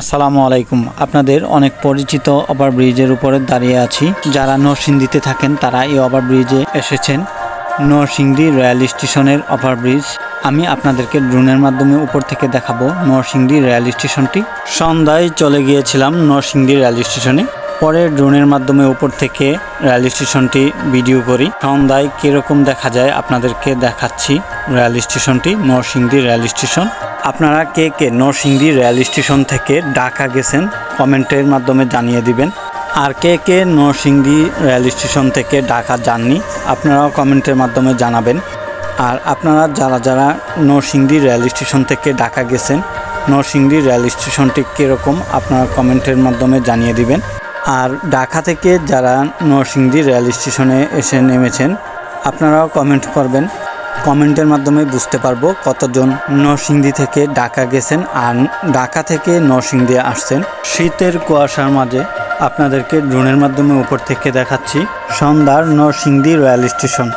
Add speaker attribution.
Speaker 1: আসসালামু আলাইকুম। আপনাদের অনেক পরিচিত ওভারব্রিজের উপরে দাঁড়িয়ে আছি। যারা নরসিংদীতে থাকেন, তারা এই ওভারব্রিজে এসেছেন। নরসিংদী রেল স্টেশনের ওভারব্রিজ। আমি আপনাদেরকে ড্রোনের মাধ্যমে উপর থেকে দেখাবো নরসিংদী রেল স্টেশনটি। সন্ধ্যায় চলে গিয়েছিলাম নরসিংদী রেল স্টেশনে। পরে ড্রোনের মাধ্যমে উপর থেকে রেল স্টেশনটি ভিডিও করি। সন্ধ্যায় কীরকম দেখা যায় আপনাদেরকে দেখাচ্ছি। রেল স্টেশনটি নরসিংদী রেল স্টেশন। আপনারা কে কে নরসিংদী রেল স্টেশন থেকে ঢাকা গেছেন কমেন্টের মাধ্যমে জানিয়ে দিবেন। আর কে কে নরসিংদী রেল স্টেশন থেকে ঢাকা যাননি, আপনারাও কমেন্টের মাধ্যমে জানাবেন। আর আপনারা যারা যারা নরসিংদী রেল স্টেশন থেকে ঢাকা গেছেন, নরসিংদী রেল স্টেশনটি কীরকম, আপনারা কমেন্টের মাধ্যমে জানিয়ে দিবেন। আর ঢাকা থেকে যারা নরসিংদী রেল স্টেশনে এসে নেমেছেন, আপনারাও কমেন্ট করবেন। কমেন্টের মাধ্যমে বুঝতে পারব কতজন নরসিংদী থেকে ঢাকা গেছেন আর ঢাকা থেকে নরসিংদী আসছেন। শীতের কুয়াশার মাঝে আপনাদেরকে ড্রোনের মাধ্যমে উপর থেকে দেখাচ্ছি সন্ধ্যার নরসিংদী রয়্যাল স্টেশন